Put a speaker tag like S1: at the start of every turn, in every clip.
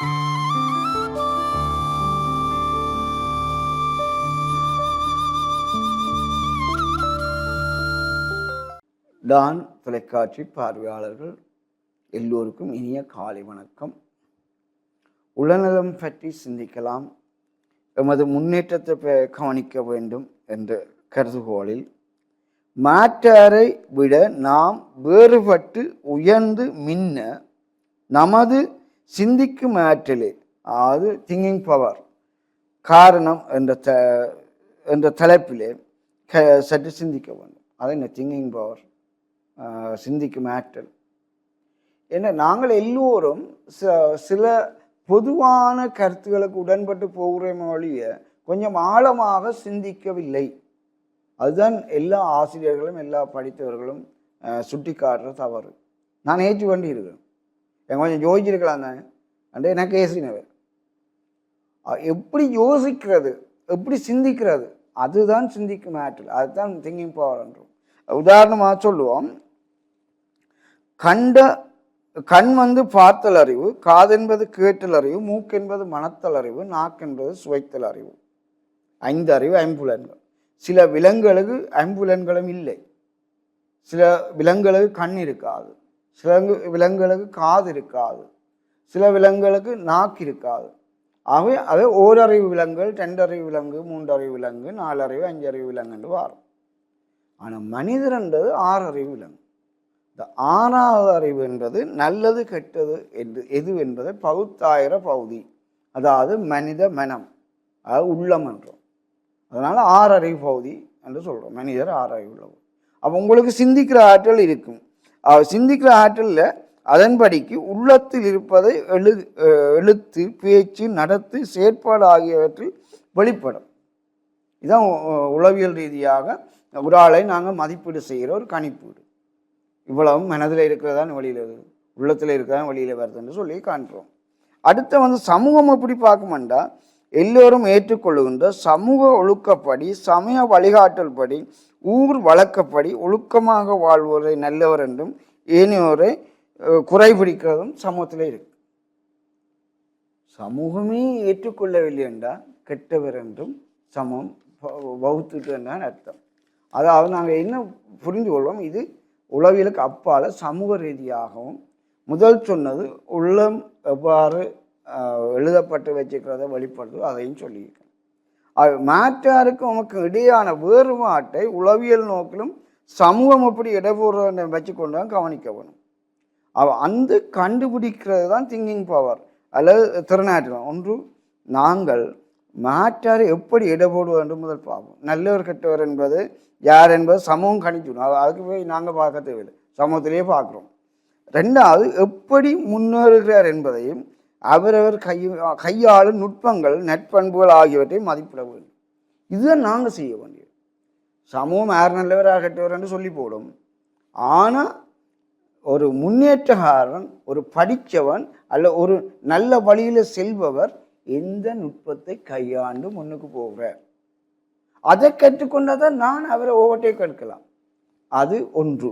S1: Don தொலைக்காட்சி பார்வையாளர்கள் எல்லோருக்கும் இனிய காலை வணக்கம். உடல்நலம் பற்றி சிந்திக்கலாம் எமது முன்னேற்றத்தை கவனிக்க வேண்டும் என்ற கருதுகோளில் மாற்றாரை விட நாம் வேறுபட்டு உயர்ந்து மின்ன நமது சிந்திக்கும் ஆற்றலே. அதாவது திங்கிங் பவர் காரணம் என்ற த என்ற தலைப்பிலே க சற்று சிந்திக்க வேண்டும். அது என்ன? திங்கிங் பவர் சிந்திக்கும் ஆற்றல். ஏன்னா நாங்கள் எல்லோரும் ச- சில பொதுவான கருத்துக்களுக்கு உடன்பட்டு போகிறோமே ஒழிய கொஞ்சம் ஆழமாக சிந்திக்கவில்லை. அதுதான் எல்லா ஆசிரியர்களும் எல்லா படித்தவர்களும் சுட்டி காட்டுற தவறு. நான் ஏற்று வேண்டி கொஞ்சம் யோசிச்சிருக்கலாம் தானே? அண்டே எனக்கு ஏசினவர் எப்படி யோசிக்கிறது? எப்படி சிந்திக்கிறது? அதுதான் சிந்திக்கும் ஆற்றல். அதுதான் திங்கிங் பவர் என்றும். உதாரணமாக சொல்லுவோம். கண்ட கண் வந்து பார்த்தல் அறிவு காதென்பது கேட்டல் அறிவு மூக்கென்பது மணத்தல் அறிவு நாக்கென்பது சுவைத்தல் அறிவு. ஐந்து அறிவு ஐம்புலன்கள். சில விலங்குகளுக்கு ஐம்புலன்களும் இல்லை. சில விலங்குகளுக்கு கண் இருக்காது. சில விலங்குகளுக்கு காது இருக்காது. சில விலங்குகளுக்கு நாக்கு இருக்காது. ஆகவே அது ஓரறிவு விலங்குகள் ரெண்டறிவு விலங்கு மூன்றறிவு விலங்கு நாலறிவு அஞ்சறிவு விலங்குன்னு வரும். ஆனால் மனிதர்ன்றது ஆறறிவு விலங்கு. இந்த ஆறாவது அறிவு என்பது நல்லது கெட்டது என்று எது என்பதை பகுத்தாயிர பகுதி. அதாவது மனித மனம். அதாவது உள்ளம் என்றோம். அதனால் ஆறறிவு பகுதி என்று சொல்கிறோம் மனிதர் ஆறறிவு உள்ளவர். அப்போ உங்களுக்கு சிந்திக்கிற ஆற்றல் இருக்கும். சிந்திக்கிற ஆற்றலில் அதன்படிக்கு உள்ளத்தில் இருப்பதை எழு எழுத்து பேச்சு நடத்து செயற்பாடு ஆகியவற்றில் வெளிப்படும். இதான் உளவியல் ரீதியாக ஒரு ஆளை நாங்கள் மதிப்பீடு செய்கிற ஒரு கணிப்பீடு. இவ்வளவும் மனதில் இருக்கிறதான் வெளியில் வருது உள்ளத்தில் இருக்கிறதான் வெளியில் வருதுன்னு சொல்லி காண்கிறோம் அடுத்து வந்து சமூகம் எப்படி பார்க்குமெண்டா எல்லோரும் ஏற்றுக்கொள்ளுகின்ற சமூக ஒழுக்கப்படி சமய வழிகாட்டல் படி ஊர் வழக்கப்படி ஒழுக்கமாக வாழ்வோரை நல்லவர் என்றும் ஏனையோரை குறைபிடிக்கிறதும் சமூகத்தில் இருக்கு. சமூகமே ஏற்றுக்கொள்ளவில்லை என்றால் கெட்டவர் என்றும் சமம் வகுத்துட்டு அர்த்தம். அதாவது நாங்கள் என்ன புரிந்து கொள்வோம்? இது உளவியலுக்கு அப்பால் சமூக ரீதியாகவும் முதல் சொன்னது உள்ளம் எவ்வாறு எழுதப்பட்டு வச்சுக்கிறத வெளிப்படுதோ அதையும் சொல்லியிருக்கேன் மாற்றாருக்கும் உமக்கும் இடையான வேறுபாட்டை உளவியல் நோக்கிலும் சமூகம் எப்படி இடபூர்வ வச்சுக்கொண்டு தான் கவனிக்க வேணும். அவ அந்த கண்டுபிடிக்கிறது தான் திங்கிங் பவர் அல்லது திறனாற்றல். ஒன்று நாங்கள் மாற்றாரை எப்படி இடபோடுவோம் என்று முதல் பார்ப்போம். நல்லவர் கெட்டவர் என்பது யார் என்பது சமூகம் கணிச்சிடும் அது- அதுக்கு போய் நாங்கள் பார்க்க தேவையில்லை. சமூகத்திலேயே பார்க்குறோம். ரெண்டாவது எப்படி முன்னேறுகிறார் என்பதையும் அவரவர் கை கையாளும் நுட்பங்கள் நட்பண்புகள் ஆகியவற்றை மதிப்பிட வேண்டும். இதுதான் நாங்கள் செய்ய வேண்டியது. சமூகம் யார் நல்லவர் கெட்டவர் என்று சொல்லி போடும். ஆனால் ஒரு முன்னேற்றக்காரன் ஒரு படித்தவன் அல்ல ஒரு நல்ல வழியில் செல்பவர் எந்த நுட்பத்தை கையாண்டு முன்னுக்கு போகிறார்? அதை கற்றுக்கொண்டதான் நான் அவரை ஓவர்டேக் எடுக்கலாம். அது ஒன்று.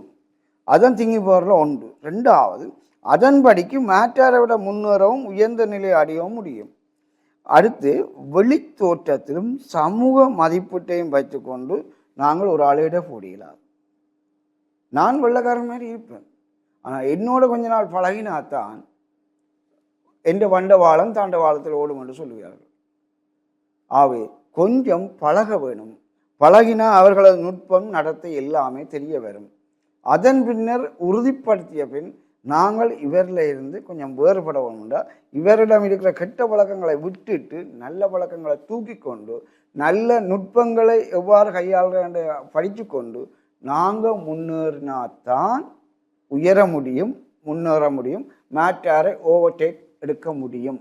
S1: அதன் திங்கி போரில் ஒன்று. ரெண்டாவது அதன்படிக்கு மாற்றாரை விட முன்னேறவும் உயர்ந்த நிலை அடையவும் முடியும். அடுத்து வெளித்தோற்றத்திலும் சமூக மதிப்பீட்டையும் வைத்துக்கொண்டு நாங்கள் ஒரு ஆளிட போடியலாம் நான் வெள்ளக்காரன் மாதிரி இருப்பேன். ஆனால் என்னோட கொஞ்ச நாள் பழகினாத்தான் என்ற வண்டவாளம் தாண்டவாளத்தில் ஓடும் என்று சொல்லுவார்கள் ஆகவே கொஞ்சம் பழக வேணும். பழகினா அவர்களது நுட்பம் நடத்தை எல்லாமே தெரிய வரும். அதன் பின்னர் உறுதிப்படுத்திய பின் நாங்கள் இவரில் இருந்து கொஞ்சம் வேறுபட வேணும்டா இவரிடம் இருக்கிற கெட்ட பழக்கங்களை விட்டுட்டு நல்ல பழக்கங்களை தூக்கி கொண்டு நல்ல நுட்பங்களை எவ்வாறு கையாளுற படித்து கொண்டு நாங்கள் முன்னேறினாத்தான் உயர முடியும் முன்னேற முடியும் மேட்டாரை ஓவர்டேக் எடுக்க முடியும்.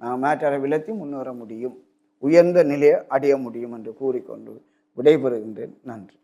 S1: நான் மேட்டாரை விலத்தி முன்னேற முடியும். உயர்ந்த நிலையை அடைய முடியும் என்று கூறிக்கொண்டு விடைபெறுகின்றேன். நன்றி.